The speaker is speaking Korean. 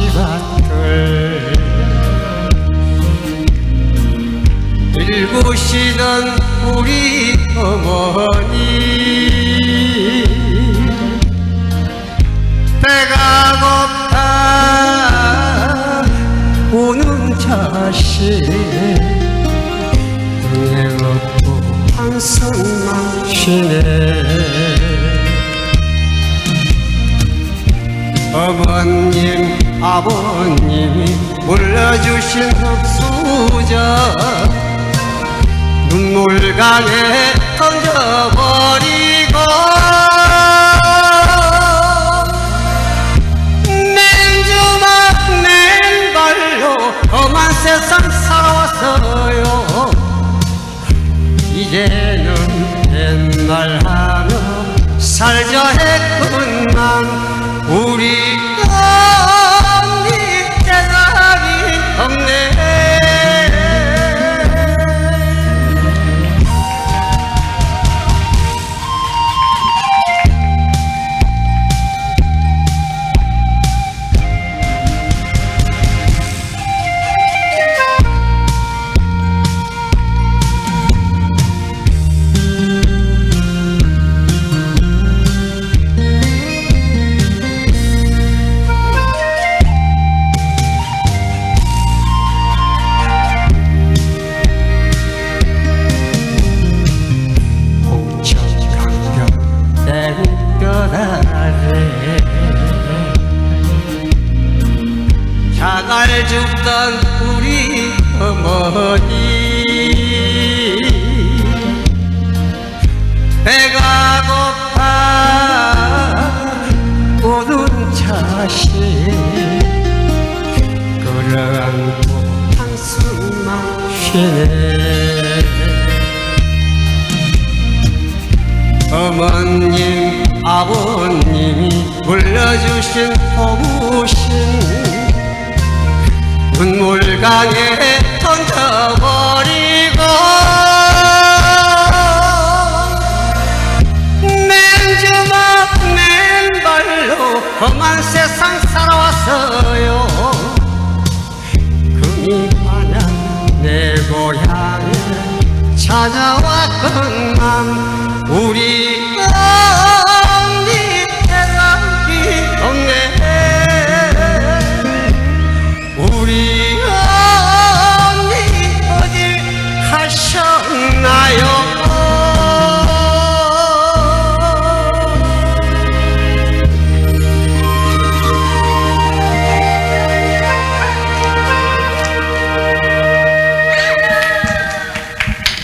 시간을 일구시던 우리 어머니. 배가 고파 우는 자식. 에 먹고 항상만 쉬네 어머님 아버님이 물려주신 흙수저 눈물강에 던져버리고. 맨주먹 맨발로 험한 세상 살아왔어요. 이제는 옛날 하며 살자 했건만. 우리 자갈 줍던 우리 어머니. 배가 고파 오는 차시 끌어안고 한숨만 쉬네 어머님 아버님이 물려주신 포부 물강에 던져버리고 맨주먹 맨발로 험한 세상 살아왔어요. 금이 환한 내 고향에 찾아왔건만 우리 언